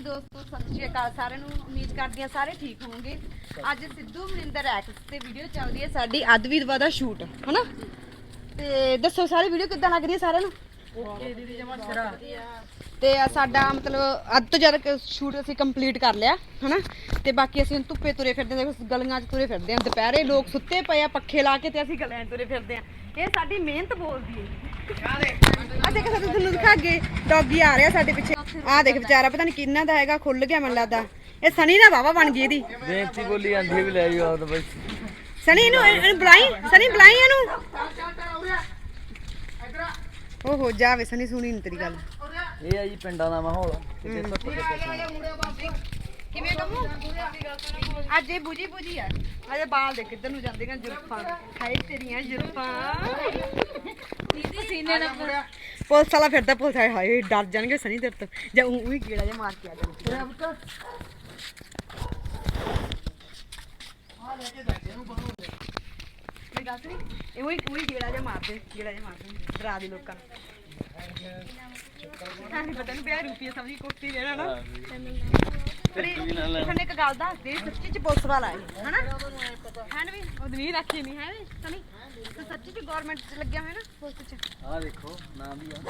ਹਾਂਜੀ ਦੋਸਤੋ ਸਤਿ ਸ਼੍ਰੀ ਅਕਾਲ ਸਾਰਿਆਂ ਨੂੰ। ਉਮੀਦ ਕਰਦੀ ਹਾਂ ਸਾਰੇ ਠੀਕ ਹੋਵੋਗੇ। ਅੱਜ ਸਿੱਧੂ ਮਨਿੰਦਰ ਐਕਸ ਤੇ ਵੀਡੀਓ ਚੱਲ ਰਹੀ ਹੈ ਸਾਡੀ ਅਦਵਿਦਵਾ ਦਾ ਸ਼ੂਟ ਹਨਾ? ਤੇ ਦੱਸੋ ਸਾਰੀ ਵੀਡੀਓ ਕਿੱਦਾਂ ਲੱਗ ਰਹੀ ਹੈ ਸਾਰਿਆਂ ਨੂੰ? ਤੇ ਆਹ ਸਾਡਾ ਮਤਲਬ ਅੱਧ ਤੋਂ ਜ਼ਿਆਦਾ ਸ਼ੂਟ ਅਸੀਂ ਕੰਪਲੀਟ ਕਰ ਲਿਆ ਹਨਾ? ਤੇ ਬਾਕੀ ਅਸੀਂ ਧੁੱਪੇ ਤੁਰੇ ਫਿਰਦੇ ਹਾਂ ਦੇਖੋ ਗਲੀਆਂ 'ਚ ਤੁਰੇ ਫਿਰਦੇ ਹਾਂ ਦੁਪਹਿਰੇ ਲੋਕ ਸੁੱਤੇ ਪਏ ਆ ਪੱਖੇ ਲਾ ਕੇ ਤੇ ਅਸੀਂ ਗਲੀਆਂ 'ਚ ਤੁਰੇ ਫਿਰਦੇ ਹਾਂ। ਇਹ ਸਾਡੀ ਮਿਹਨਤ ਬੋਲਦੀ ਹੈ। ਆ ਦੇਖ ਸਾਡੇ ਤੁਹਾਨੂੰ ਦਿਖਾ ਅੱਗੇ ਡੌਗੀ ਆ ਰਿਹਾ ਸਾਡੇ ਪਿੱਛੇ। ਆ ਦੇਖ ਵਿਚਾਰਾ ਪਤਾ ਨਹੀਂ ਕਿੰਨਾ ਦਾ ਹੈਗਾ ਖੁੱਲ ਗਿਆ ਮੈਨੂੰ ਲੱਗਦਾ। ਇਹ ਸਣੀ ਦਾ ਵਾਵਾ ਬਣ ਗਈ ਇਹਦੀ। ਬੇਨਤੀ ਬੋਲੀ ਜਾਂਦੀ ਹੈ ਵੀ ਲੈ ਜਾਓ ਆਪ ਬਈ। ਸਣੀ ਇਹਨੂੰ ਇਹਨੂੰ ਬੁਲਾਈ ਸਣੀ ਬੁਲਾਈ ਇਹਨੂੰ। ਓਹੋ ਜਾਵੇ ਸਣੀ ਸੁਣੀ ਨੀ ਤੇਰੀ ਗੱਲ। ਇਹ ਆ ਜੀ ਪਿੰਡਾਂ ਦਾ ਮਾਹੌਲ। ਕਿਤੇ ਕਿਤੇ ਕਿਵੇਂ ਕਮੂ ਅੱਜ ਇਹ ਬੁਜੀ ਬੁਜੀ ਆ। ਅਜੇ ਬਾਲ ਦੇ ਕਿੱਧਰ ਨੂੰ ਜਾਂਦੇ ਆਂ ਜੁਰਫਾਂ ਹਾਏ ਤੇਰੀਆਂ ਜੁਰਫਾਂ ਪਸੀਨੇ ਨਾਲ ਪੁਲਿਸ ਵਾਲਾ ਫਿਰਦਾ ਪੁਲਿਸ ਵਾਲੇ ਹਾਏ ਡਰ ਜਾਣਗੇ ਸਨੀ ਤੇਰੇ ਤੋਂ। ਜਾਂ ਉਹ ਹੀ ਕੀੜਾ ਜਿਹਾ ਮਾਰ ਕੇ ਆ ਜਾਣਾ ਮੇਰੀ ਗੱਲ ਸੁਣੀ? ਇਹ ਉਹੀ ਉਹੀ ਕੀੜਾ ਜਿਹਾ ਮਾਰਦੇ ਕੀੜਾ ਜਿਹਾ ਮਾਰਦੇ ਡਰਾ ਦੇ ਲੋਕਾਂ ਨੂੰ। ਹਾਂ ਪਤਾ ਨਹੀਂ ਬਿਆਹ ਰੁਪਏ ਸਮਝੀ ਕੋਠੀ ਲੈਣਾ ਨਾ। ਪਰ ਤੁਹਾਨੂੰ ਇੱਕ ਗੱਲ ਦੱਸ ਦੇ ਸੱਚੀ ਚ ਪੁਲਿਸ ਵਾਲਾ ਹੈ ਹਨਾ? ਹੈਨ ਵੀ? ਉਹ ਨਹੀਂ ਰੱਖੀ ਨਹੀਂ ਹੈ ਸਨੀ ਤੇ ਸੱਚੀ ਚ ਗਵਰਨਮੈਂਟ ਚ ਲੱਗਿਆ ਹੋਇਆ ਨਾ ਪੁਲਿਸ ਚ? ਆ ਦੇਖੋ ਨਾਮ ਵੀ ਆ।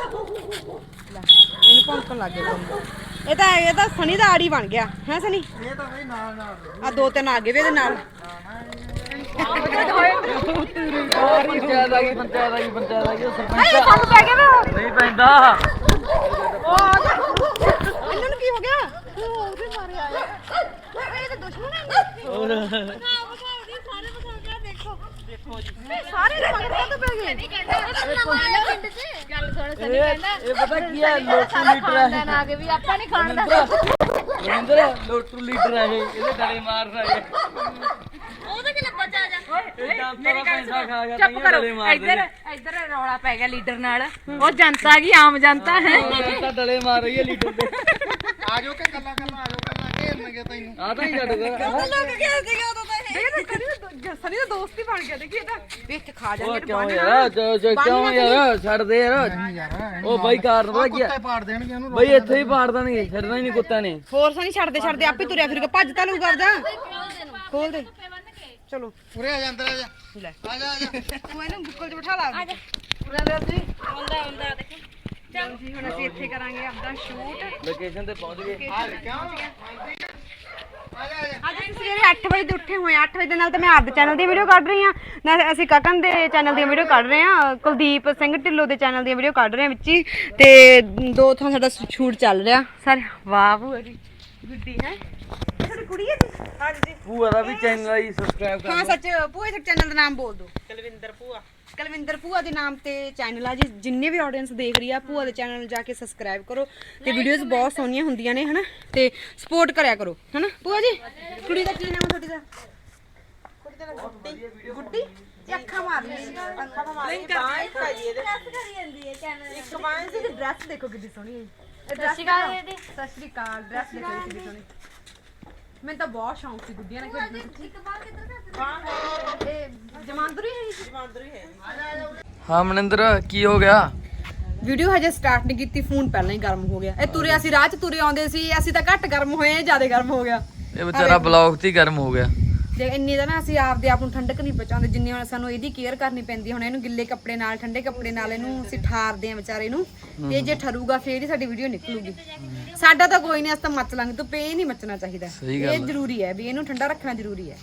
ਲੈ ਇਹਨੂੰ ਭੌਂਕਣ ਲੱਗ ਗਿਆ ਇਹ ਤਾਂ ਇਹ ਤਾਂ ਸਨੀ ਦਾ ਆੜੀ ਬਣ ਗਿਆ ਹੈ ਸਨੀ? ਇਹ ਤਾਂ ਬਈ ਨਾਲ ਨਾਲ ਆ ਦੋ ਤਿੰਨ ਆ ਗਏ ਵੀ ਇਹਦੇ ਨਾਲ। ਪੰਚਾਇਤ ਆ ਗਈ ਪੰਚਾਇਤ ਆ ਗਈ ਪੰਚਾਇਤ ਆ ਗਈ ਉਹ ਸਰਪੰਚ ਇਹ ਸਾਨੂੰ ਪੈ ਗਿਆ ਵਾ। ਨਹੀਂ ਪੈਂਦਾ। ਉਹ ਆ ਗਿਆ। ਇਹਨਾਂ ਨੂੰ ਕੀ ਹੋ ਗਿਆ? ਉਹ ਉਹਦੇ ਮਾਰੇ ਆਏ। ਇਹ ਤਾਂ ਦੁਸ਼ਮਣ ਹੈ ਹੋਰ। ਸਾਰੇ ਬਖਾ ਕੇ ਦੇਖੋ। ਦੇਖੋ ਜੀ। ਸਾਰੇ ਦੇ ਮਗਰ ਕਾਹਤੋਂ ਪੈ ਗਏ। ਇਹ ਇਹ ਪਤਾ ਕੀ ਹੈ ਲੋਟੂ ਲੀਟਰ ਹੈ ਆ। ਕੇ ਵੀ ਆਪਾਂ ਨਹੀਂ ਖਾਣ ਰਵਿੰਦਰ ਲੋਟੂ ਲੀਟਰ ਹੈ ਇਹ। ਇਹਦੇ ਡਲੇ ਮਾਰਨਾ ਇਹ। ਉਹਦੇ ਕਿਲੇ ਬਚਾ ਜਾ। ਇਹ ਜਨਤਾ ਦਾ ਪੈਸਾ ਖਾ ਗਿਆ ਚੁੱਪ ਕਰੋ। ਇੱਧਰ ਇੱਧਰ ਰੌਲਾ ਪੈ ਗਿਆ ਲੀਡਰ ਨਾਲ। ਉਹ ਜਨਤਾ ਕੀ ਆਮ ਜਨਤਾ ਹੈ। ਜਨਤਾ ਡਲੇ ਮਾਰ ਰਹੀ ਹੈ ਲੀਟਰ ਦੇ। ਆਜੋ ਕਿ ਕੱਲਾ ਕੱਲਾ ਆਜੋ ਕੱਲਾ ਘੇਰਨਗੇ ਤੈਨੂੰ। ਆ ਤਾਂ ਹੀ ਛੱਡ ਗਿਆ ਲੋਕ ਕੀ ਸੀਗਾ ਉਦੋਂ ਤਾਂ ਇਹ? ਦੇਖ ਸਨੀ ਦਾ ਸਨੀ ਦਾ ਦੋਸਤ ਹੀ ਬਣ ਗਿਆ ਦੇਖੀ ਇਹ ਤਾਂ ਵੇਖ ਕੇ ਖਾ ਉਹ ਜਾਂਦੇ ਕਿਉਂ ਯਾਰ ਜੋ- ਜੋ- ਕਿਉਂ ਯਾਰ ਛੱਡ ਦੇ ਯਾਰ। ਯਾਰ ਉਹ ਬਾਈ ਕਾਰਨ ਪਤਾ ਕੀ ਹੈ ਕੁੱਤੇ ਪਾੜ ਦੇਣਗੇ ਉਹਨੂੰ ਬਈ ਇੱਥੇ ਹੀ ਪਾੜ ਦੇਣਗੇ ਛੱਡਣਾ ਹੀ ਨਹੀਂ ਕੁੱਤਿਆਂ ਨੇ। ਹੋਰ ਸਨੀ ਛੱਡਦੇ ਛੱਡਦੇ ਆਪੇ ਤੁਰਿਆ ਫਿਰੂਗਾ ਭੱਜ ਤਾਂ ਲੂ ਕਰਦਾ। ਖੋਲ ਦੇ। ਚਲੋ। ਉਰੇ ਆ ਜਾ ਅੰਦਰ ਆ ਜਾ। ਲੈ। ਆ ਜਾ ਆ ਜਾ। ਤੂੰ ਇਹਨੂੰ ਬੁੱਕਲ 'ਚ ਬਿਠਾ ਲਾ। ਆ ਜਾ। ਪੂਰਾ ਦੇ ਜੀ। ਆਉਂਦਾ ਆਉਂਦਾ ਦੇਖੋ। ਚਲ ਜੀ ਹੁਣ ਅਸੀਂ ਇੱਥੇ ਕਰਾਂਗੇ ਆਪਦਾ ਸ਼ੂਟ ਲੋਕੇਸ਼ਨ ਤੇ ਪਹੁੰਚ ਗਏ। ਆ ਜਾ ਕਿਉਂ ਆ ਜਾ ਆ ਜਾ ਅੱਜ ਅਸੀਂ ਸਵੇਰੇ 8 ਵਜੇ ਦੇ ਉੱਠੇ ਹੋਏ ਆ 8 ਵਜੇ ਦੇ ਨਾਲ ਤਾਂ ਮੈਂ ਆਪਦੇ ਚੈਨਲ ਦੀ ਵੀਡੀਓ ਕੱਢ ਰਹੀ ਹਾਂ। ਨਾਲ ਅਸੀਂ ਕਕਨ ਦੇ ਚੈਨਲ ਦੀ ਵੀਡੀਓ ਕੱਢ ਰਹੇ ਹਾਂ। ਕੁਲਦੀਪ ਸਿੰਘ ਢਿੱਲੋਂ ਦੇ ਚੈਨਲ ਦੀ ਵੀਡੀਓ ਕੱਢ ਰਹੇ ਹਾਂ ਵਿੱਚ। ਹੀ ਤੇ ਦੋ ਥਾਂ ਸਾਡਾ ਸ਼ੂਟ ਚੱਲ ਰਿਹਾ। ਸਾਰੇ ਵਾਹ ਜੀ। ਗੁੱਡੀ ਹੈ। ਸਾਡੀ ਕੁੜੀ ਹੈ ਜੀ? ਹਾਂਜੀ। ਭੂਆ ਦਾ ਵੀ ਚੈਨਲ ਆਈ ਸਬਸਕ੍ਰਾਈਬ ਕਰ ਹਾਂ ਸੱਚ ਭੂਆ ਇਸ ਚੈਨਲ ਦਾ ਨਾਮ ਬੋਲ ਦਿਓ। ਕੁਲਵਿੰਦਰ ਭੂਆ। ਕੁਲਵਿੰਦਰ ਭੂਆ ਦੇ ਨਾਮ ਤੇ ਚੈਨਲ ਆ ਜੀ ਜਿੰਨੇ ਵੀ ਆਡੀਅנס ਦੇਖ ਰਹੀ ਆ ਭੂਆ ਦੇ ਚੈਨਲ ਜਾ ਕੇ ਸਬਸਕ੍ਰਾਈਬ ਕਰੋ ਤੇ ਵੀਡੀਓਜ਼ ਬਹੁਤ ਸੋਹਣੀਆਂ ਹੁੰਦੀਆਂ ਨੇ ਹਨਾ? ਤੇ ਸਪੋਰਟ ਕਰਿਆ ਕਰੋ ਹਨਾ? ਭੂਆ ਜੀ ਕੁੜੀ ਦਾ ਕੀ ਨਾਮ ਆ ਤੁਹਾਡੀ ਦਾ? ਕੁੜੀ ਦਾ ਨਾਮ ਗੁੱਡੀ? ਗੁੱਡੀ? ਇਹ ਅੱਖਾਂ ਮਾਰ ਲਈ। ਅੱਖਾਂ ਮਾਰ ਲਈ। ਬਾਹਾਂ ਇੱਕ ਪਾਈ ਇਹਦੇ ਕਰੀ ਜਾਂਦੀ ਹੈ ਚੈਨਲ ਇੱਕ ਬਾਹਾਂ ਦੀ ਡਰੈਸ ਦੇਖੋ ਕਿੰਨੀ ਸੋਹਣੀ ਹੈ। ਸਤਿ ਸ਼੍ਰੀ ਅਕਾਲ ਦੀਦੀ। ਸਤਿ ਸ਼੍ਰੀ ਅਕਾਲ ਡਰੈਸ ਦੇਖੋ ਕਿੰਨੀ ਸੋਹਣੀ। ਮੈਨੂੰ ਤਾਂ ਬਹੁਤ ਸ਼ੌਂਕ ਸੀ ਗੁੱਡੀਆਂ ਨਾਲ ਖੇਡਣ ਦਾ। ਇੱਕ ਬਾਰ ਕਿੱਧਰ ਕਰ ਇਹ ਜਮਾਂਦਰੂ ਹੀ ਹੈ ਜਮਾਂਦਰੂ ਹੀ ਹੈ ਹਾਂ ਮਨਿੰਦਰ ਕੀ ਹੋ ਗਿਆ? ਵੀਡੀਓ ਹਜੇ ਸਟਾਰਟ ਨਹੀਂ ਕੀਤੀ ਫੋਨ ਪਹਿਲਾਂ ਹੀ ਗਰਮ ਹੋ ਗਿਆ। ਇਹ ਤੁਰੇ ਅਸੀਂ ਰਾਹ 'ਚ ਤੁਰੇ ਆਉਂਦੇ ਸੀ ਅਸੀਂ ਤਾਂ ਘੱਟ ਗਰਮ ਹੋਏ ਜ਼ਿਆਦਾ ਗਰਮ ਹੋ ਗਿਆ। ਇਹ ਵਿਚਾਰਾ ਬਲੌਗ ਤੇ ਗਰਮ ਹੋ ਗਿਆ। ਜੇ ਇੰਨੀ ਦਾ ਨਾ ਅਸੀਂ ਆਪਦੇ ਆਪ ਨੂੰ ਠੰਡਕ ਨਹੀਂ ਪਹੁੰਚਾਉਂਦੇ ਜਿੰਨੀ ਹੁਣ ਸਾਨੂੰ ਇਹਦੀ ਕੇਅਰ ਕਰਨੀ ਪੈਂਦੀ ਹੁਣ ਇਹਨੂੰ ਗਿੱਲੇ ਕੱਪੜੇ ਨਾਲ ਠੰਡੇ ਕੱਪੜੇ ਨਾਲ ਇਹਨੂੰ ਅਸੀਂ ਠਾਰਦੇ ਆ ਵਿਚਾਰੇ ਨੂੰ ਤੇ ਜੇ ਠਰੂਗਾ ਫੇਰ ਹੀ ਸਾਡੀ ਵੀਡੀਓ ਨਿਕਲੂਗੀ। ਸਾਡਾ ਤਾਂ ਕੋਈ ਨਹੀਂ ਅਸੀਂ ਤਾਂ ਮੱਚ ਲਾਂਗੇ ਤੂੰ ਪੇ ਨਹੀਂ ਮੱਚਣਾ ਚਾਹੀਦਾ। ਇਹ ਜ਼ਰੂਰੀ ਹੈ ਵੀ ਇਹਨੂੰ ਠੰਡਾ ਰੱਖਣਾ ਜ਼ਰੂਰੀ ਹੈ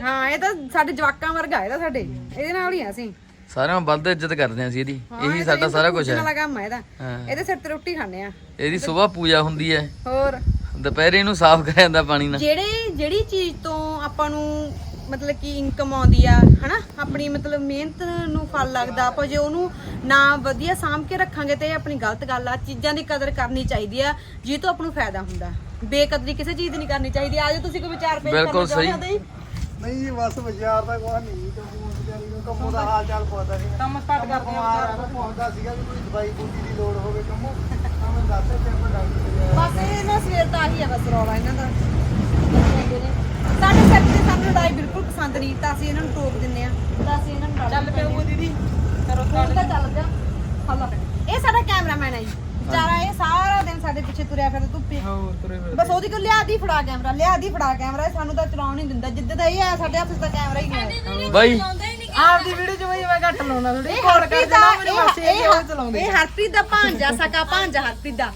ਹਾਂ ਇਹ ਤਾਂ ਸਾਡੇ ਜਵਾਕਾਂ ਵਰਗਾ ਹੈ ਤਾਂ ਸਾਡੇ ਇਹਦੇ ਨਾਲ ਹੀ ਆ ਅਸੀਂ। ਸਾਰਿਆਂ ਨੂੰ ਵੱਧ ਇੱਜ਼ਤ ਕਰਦੇ ਹਾਂ ਅਸੀਂ ਇਹਦੀ। ਇਹੀ ਸਾਡਾ ਸਾਰਾ ਕੁਝ ਹੈ। ਵਾਲਾ ਕੰਮ ਹੈ ਇਹਦਾ। ਹਾਂ। ਇਹਦੇ ਸਿਰ ਤੇ ਰੋਟੀ ਖਾਂਦੇ ਆ। ਇਹਦੀ ਸਵੇਰ ਪੂਜਾ ਹੁੰਦੀ ਹੈ। ਹੋਰ? ਦੁਪਹਿਰੇ ਇਹਨੂੰ ਸਾਫ਼ ਕਰਿਆ ਜਾਂਦਾ ਪਾਣੀ ਨਾਲ। ਜਿਹੜੇ ਜਿਹੜੀ ਚੀਜ਼ ਤੋਂ ਆਪਾਂ ਨੂੰ ਮਤਲਬ ਕਿ ਇਨਕਮ ਆਉਂਦੀ ਆ ਹਨਾ? ਆਪਣੀ ਮਤਲਬ ਮਿਹਨਤ ਨੂੰ ਫਲ ਲੱਗਦਾ ਆਪਾਂ ਜੇ ਉਹਨੂੰ ਨਾ ਵਧੀਆ ਸਾਂਭ ਕੇ ਰੱਖਾਂਗੇ ਤੇ ਇਹ ਆਪਣੀ ਗਲਤ ਗੱਲ ਆ। ਚੀਜ਼ਾਂ ਦੀ ਕਦਰ ਕਰਨੀ ਚਾਹੀਦੀ ਆ ਜਿਹ ਤੋਂ ਆਪਾਂ ਨੂੰ ਫਾਇਦਾ ਹੁੰਦਾ। ਬੇਕਦਰੀ ਕਿਸੇ ਚੀਜ਼ ਦੀ ਨਹੀਂ ਕਰਨੀ ਚਾਹੀਦੀ ਆਜੋ ਤੁਸੀਂ ਕੋਈ ਵਿਚਾਰ ਪੇਸ਼ ਬਿਲਕੁਲ ਕਰਨਾ ਚਾਹੁੰਦੇ ਹੋ ਨਹੀਂ ਜੀ ਬਸ ਬਾਜ਼ਾਰ ਦਾ ਕੋਈ ਨਹੀਂ ਵਿਚਾਰੀ ਨੂੰ ਕੰਮੋਂ ਦਾ ਹਾਲ ਚਾਲ ਪਤਾ ਸੀ ਕੰਮ ਸਟਾਰਟ ਕਰਦੇ ਆ ਪਹੁੰਚਦਾ ਸੀਗਾ ਵੀ ਕੋਈ ਦਵਾਈ ਬੂਟੀ ਦੀ ਲੋੜ ਹੋਵੇ ਕੰਮੋਂ। ਤਾਂ ਮੈਂ ਦੱਸ ਤੇ ਆਪਾਂ ਡਾਕਟਰ ਬਸ ਇਹ ਨਾ ਸਵੇਰ ਦਾ ਆਹੀ ਆ ਬਸ ਰੌਲਾ ਇਹਨਾਂ ਦਾ। ਸਾਡੇ ਸਿਰ ਤੇ ਸਾਨੂੰ ਲੜਾਈ ਬਿਲਕੁਲ ਪਸੰਦ ਨਹੀਂ ਤਾਂ ਅਸੀਂ ਇਹਨਾਂ ਨੂੰ ਟੋਕ ਦਿੰਨੇ ਆ ਤਾਂ ਅਸੀਂ ਇਹਨਾਂ ਨੂੰ ਚੱਲ ਪਿਓ ਦੀਦੀ ਕਰੋ ਤਾਂ ਚੱਲ ਪਿਆ ਹਲਾ ਇਹ ਸਾਡਾ ਕੈਮਰਾਮੈਨ ਹੈ ਜੀ। ਵਿਚਾਰਾ ਇਹ ਸਾਰਾ ਦਿਨ ਸਾਡੇ ਪਿੱਛੇ ਤੁਰਿਆ ਫਿਰਦਾ ਧੁੱਪੇ। ਬਸ ਉਹਦੀ ਕੋਲ ਲਿਆ ਦੀ ਫੜਾ ਕੈਮਰਾ ਲਿਆ ਦੀ ਫੜਾ ਕੈਮਰਾ ਇਹ ਸਾਨੂੰ ਤਾਂ ਚਲਾਉਣ ਨਹੀਂ ਦਿੰਦਾ। ਜਿੱਦ ਦਾ ਇਹ ਆ ਸਾਡੇ ਹੱਥ 'ਚ ਤਾਂ ਕੈਮਰਾ ਹੀ ਨਹੀਂ ਹੈ ਬਾਈ ਆਪਦੀ ਵੀਡੀਓ 'ਚ ਬਈ ਮੈਂ ਘੱਟ ਲਾਉਣਾ ਥੋੜੀ ਇਹ ਹਰਪ੍ਰੀਤ ਦਾ ਇਹ- ਇਹ ਹਰ- ਇਹ ਹਰਪ੍ਰੀਤ ਦਾ ਭਾਂਜਾ ਸਕਾ ਭਾਂਜਾ ਹਰਪ੍ਰੀਤ ਦਾ।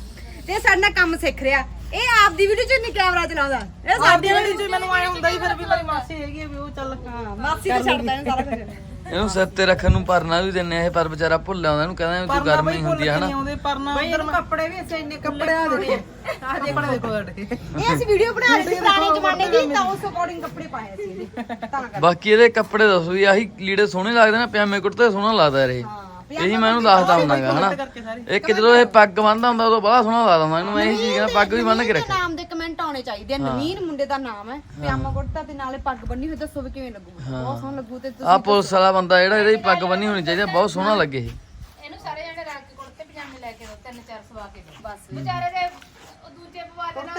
ਤੇ ਇਹ ਸਾਡੇ ਨਾਲ ਕੰਮ ਸਿੱਖ ਰਿਹਾ। ਇਹ ਆਪਦੀ ਵੀਡੀਓ 'ਚ ਨਹੀਂ ਕੈਮਰਾ ਚਲਾਉਂਦਾ। ਇਹ ਸਾਡੀ ਵੀਡੀਓ 'ਚ ਮੈਨੂੰ ਆਏ ਹੁੰਦਾ ਹੀ ਫਿਰ ਵੀ ਮੇਰੀ ਮਾਸੀ ਹੈਗੀ ਆ ਵੀ ਉਹ ਚੱਲ ਹਾਂ ਮਾਸੀ ਤੇ ਛੱਡਦਾ ਇਹਨੂੰ ਸਾਰਾ ਕੁਝ ਇਹਨੂੰ ਸਿਰ ਤੇ ਰੱਖਣ ਨੂੰ ਪਰਨਾ ਵੀ ਦਿੰਨੇ ਆ ਇਹ ਪਰ ਵਿਚਾਰਾ ਭੁੱਲ ਆਉਂਦਾ ਇਹਨੂੰ ਕਹਿੰਦਾ ਵੀ ਤੂੰ ਗਰਮੀ ਹੁੰਦੀ ਆ ਹਨਾ? ਆਉਂਦੇ ਬਈ ਇਹਨੂੰ ਕੱਪੜੇ ਵੀ ਐਸੇ ਇੰਨੇ ਕੱਪੜੇ ਆ ਦੇਖੋ ਆ ਦੇਖੋ ਦੇਖੋ ਸਾਡੇ। ਇਹ ਅਸੀਂ ਵੀਡੀਓ ਬਣਾ ਰਹੇ ਸੀ ਪੁਰਾਣੇ ਜ਼ਮਾਨੇ ਦੀ ਤਾਂ ਉਸ ਅਕੋਰਡਿੰਗ ਕੱਪੜੇ ਪਾਏ ਸੀ ਇਹਦੇ। ਤਾਂ ਕਰ ਬਾਕੀ ਇਹਦੇ ਕੱਪੜੇ ਦੱਸੋ ਵੀ ਆਹੀ ਲੀੜੇ ਸੋਹਣੇ ਲੱਗਦੇ ਨੇ ਪਜਾਮੇ ਕੁੜਤੇ ਸੋਹਣਾ ਲੱਗਦਾ ਇਹ। ਇਹੀ ਮੈਂ ਇਹਨੂੰ ਦੱਸਦਾ ਹੁੰਦਾਗਾ ਹਨਾ? ਇੱਕ ਜਦੋਂ ਇਹ ਪੱਗ ਬੰਨਦਾ ਹੁੰਦਾ ਉਦੋਂ ਬੜਾ ਸੋਹਣਾ ਲੱਗਦਾ ਹੁੰਦਾ ਇਹਨੂੰ ਮੈਂ ਇਹੀ ਚੀਜ਼ ਕਹਿੰਦਾ ਪੱਗ ਵੀ ਬੰਨ ਕੇ ਰੱਖ। ਨਾਮ ਦੇ ਕਮੈਂਟ ਆਉਣੇ ਚਾਹੀਦੇ ਆ। ਨਵੀਨ ਮੁੰਡੇ ਦਾ ਨਾਮ ਹੈ ਪਜਾਮਾ ਕੁੜਤਾ ਤੇ ਨਾਲੇ ਪੱਗ ਬੰਨੀ ਹੋਈ ਦੱਸੋ ਵੀ ਕਿਵੇਂ ਲੱਗੂ। ਬਹੁਤ ਸੋਹਣਾ ਲੱਗੂ ਤੇ ਆ ਪੁਲਿਸ ਵਾਲਾ ਬੰਦਾ ਜਿਹੜਾ ਇਹਦੀ ਪੱਗ ਬੰਨੀ ਹੋਣੀ ਚਾਹੀਦੀ ਆ, ਬਹੁਤ ਸੋਹਣਾ ਲੱਗੇ ਇਹ। ਇਹਨੂੰ ਸਾਰੇ ਜਣੇ ਰਲ ਕੇ ਕੁੜਤੇ ਪਜਾਮੇ ਲੈ ਕੇ ਦੋ ਤਿੰਨ ਚਾਰ ਸਵਾ ਕੇ ਦੋ। ਬਸ। ਵਿਚਾਰੇ ਦੇ ਉਹ ਦੂਜੇ ਪਵਾ ਦੇਣਾ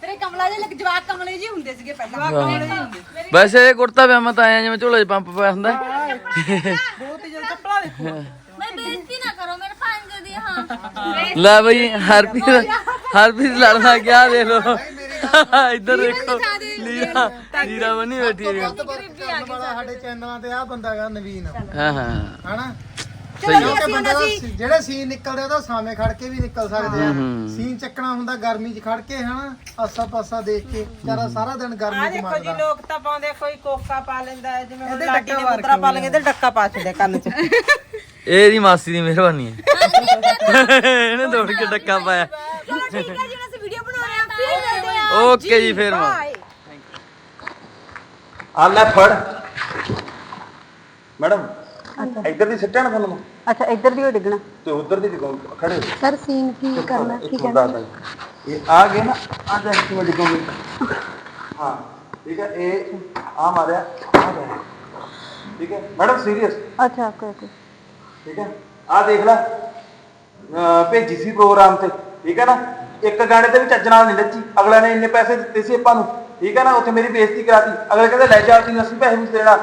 ਤੇਰੇ ਕਮਲਾ ਦੇ ਲੱਗ ਜਵਾਕ ਕਮਲੇ ਜੀ ਹੁੰਦੇ ਸੀਗੇ ਪਹਿਲਾਂ। ਵੈਸੇ ਇਹ ਕੁੜਤਾ ਪਜਾਮਾ ਤਾਂ ਆਇਆ ਜਿਵੇਂ ਝੋਲੇ 'ਚ ਪੰਪ ਪਿਆ ਹੁੰਦਾ ਬਹੁਤ ਹੀ ਜਲਦੀ ਚੱਪਲਾਂ ਦੇਖੋ ਮੈਂ ਬੇਇੱਜ਼ਤੀ ਨਾ ਕਰੋ ਮੇਰੇ ਪੰਜ ਦੀ ਹਾਂ। ਲੈ ਬਈ ਹਰਪ੍ਰੀਤ ਹਰਪ੍ਰੀਤ ਲੜਨਾ ਗਿਆ ਦੇਖ ਲੋ ਇੱਧਰ ਦੇਖੋ ਲੀਰਾ ਲੀਰਾ ਬਣੀ ਬੈਠੀ ਹੈ। ਸਾਡੇ ਚੈਨਲਾਂ ਤੇ ਆ ਬੰਦਾ ਹੈਗਾ ਨਵੀਨ। ਹਾਂ ਹਾਂ। ਹਨਾ? ਚਲੋ ਜੀ ਕਿਉਂਕਿ ਅਸੀਂ ਬੰਦੇ ਹੁਣ ਦਾ ਅਸੀਂ ਸੀ- ਜਿਹੜੇ ਸੀਨ ਨਿਕਲਦੇ ਉਹਦਾ ਸਾਵੇਂ ਖੜ ਕੇ ਵੀ ਨਿਕਲ ਸਕਦੇ ਆ। ਹੂੰ। ਸੀਨ ਚੱਕਣਾ ਹੁੰਦਾ ਗਰਮੀ 'ਚ ਖੜ ਕੇ ਹਨਾ? ਆਸਾ ਪਾਸਾ ਦੇਖ ਕੇ ਵਿਚਾਰਾ ਸਾਰਾ ਦਿਨ ਗਰਮੀ 'ਚ ਦੇਖੋ ਜੀ ਮੰਗਦਾ ਲੋਕ ਤਾਂ ਪਾਉਂਦੇ ਕੋਈ ਕੋਕਾ ਪਾ ਲੈਂਦਾ ਹੈ ਜਿਵੇਂ ਹੁਣ ਲਾਡੀ ਨੇ ਪੁੱਤਰਾ ਪਾ ਲੇਗੇ ਤੇ ਡੱਕਾ ਪਾ ਛੱਡਿਆ ਕੰਨ 'ਚ। ਇਹ ਇਹਦੀ ਮਾਸੀ ਦੀ ਮਿਹਰਬਾਨੀ ਹੈ। ਇਹਨੇ ਦੌੜ ਕੇ ਡੱਕਾ ਪਾਇਆ। ਚਲੋ ਠੀਕ ਹੈ ਜੀ ਹੁਣ ਅਸੀਂ ਵੀਡੀਓ ਬਣਾ ਰਹੇ ਹਾਂ ਫਿਰ ਮਿਲਦੇ ਹਾਂ ਓਕੇ ਜੀ ਫੇਰ ਮਾ ਬਾਏ ਆ ਲੈ ਫੜ। ਮੈਡਮ ਇੱਧਰ ਦੀ ਸਿੱਟਿਆ ਨਾ ਤੁਹਾਨੂੰ ਅੱਛਾ ਇੱਧਰ ਦੀ ਹੋ ਡਿੱਗਣਾ। ਤੇ ਉੱਧਰ ਦੀ ਡਿਗੋ ਖੜੇ ਹੋ। ਸਰ ਸੀਨ ਕੀ ਕਰਨਾ ਕੀ ਦੱਸਦਾ ਇਹ ਆ ਗਏ ਨਾ ਆ ਜਾ ਮਿੰਟ ਡਿਗੋਗੇ। ਹਾਂ ਠੀਕ ਹੈ ਇਹ ਆ ਮਾਰਿਆ ਆ ਗਿਆ ਠੀਕ ਹੈ ਮੈਡਮ ਸੀਰੀਅਸ ਅੱਛਾ ਓਕੇ ਓਕੇ ਠੀਕ ਹੈ ਆ ਦੇਖ ਲੈ। ਭੇਜੀ ਸੀ ਪ੍ਰੋਗਰਾਮ ਤੇ ਠੀਕ ਹੈ ਨਾ? ਇੱਕ ਗਾਣੇ ਤੇ ਵੀ ਚੱਜ ਨਾਲ ਨਹੀਂ ਲੱਚੀ ਅਗਲੇ ਨੇ ਇੰਨੇ ਪੈਸੇ ਦਿੱਤੇ ਸੀ ਆਪਾਂ ਨੂੰ ਠੀਕ ਹੈ ਨਾ? ਉੱਥੇ ਮੇਰੀ ਬੇਇੱਜ਼ਤੀ ਕਰਾਤੀ। ਅਗਲੇ ਕਹਿੰਦੇ ਲੈ ਜਾ ਤੀ ਅਸੀਂ ਪੈਸੇ ਨਹੀਂ ਦੇਣਾ।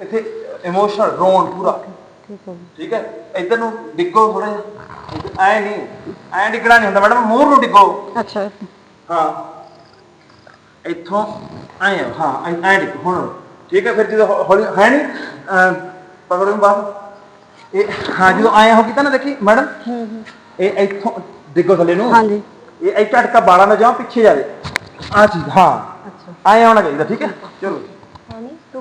ਇੱਥੇ ਇਮੋਸ਼ਨਲ ਰੋਣ ਪੂਰਾ। ਠੀਕ ਹੈ ਇੱਧਰ ਨੂੰ ਡਿੱਗੋ ਥੋੜਾ ਜਿਹਾ। ਐ ਨਹੀਂ ਐ ਡਿੱਗਣਾ ਨਹੀਂ ਹੁੰਦਾ। ਮੈਡਮ ਮੂੰਹ ਨੂੰ ਡਿੱਗੋ। ਅੱਛਾ। ਹਾਂ। ਇੱਥੋਂ ਐ ਹਾਂ ਐ- ਡਿੱਗੋ। ਹੁਣ ਠੀਕ ਹੈ? ਫਿਰ ਜਦੋਂ ਹੌਲੀ ਹੈ ਨਹੀਂ? ਪਕੜੋ ਨੂੰ ਬਾਹਰ। ਇਹ ਹਾਂ ਜਦੋਂ ਆਇਆ ਹੋ ਕੀਤਾ ਨਾ ਦੇਖੀ ਮੈਡਮ। ਇਹ ਇੱਥੋਂ ਡਿੱਗੋ ਥੱਲੇ ਨੂੰ। ਹਾਂਜੀ ਇਹ ਇਹ ਝਟਕਾ ਬਾਲਾਂ ਦਾ ਜਾਂ ਪਿੱਛੇ ਜਾਵੇ ਆ ਚੀਜ਼ ਹਾਂ। ਅੱਛਾ। ਐ ਆਉਣਾ ਚਾਹੀਦਾ ਠੀਕ ਹੈ? ਚਲੋ।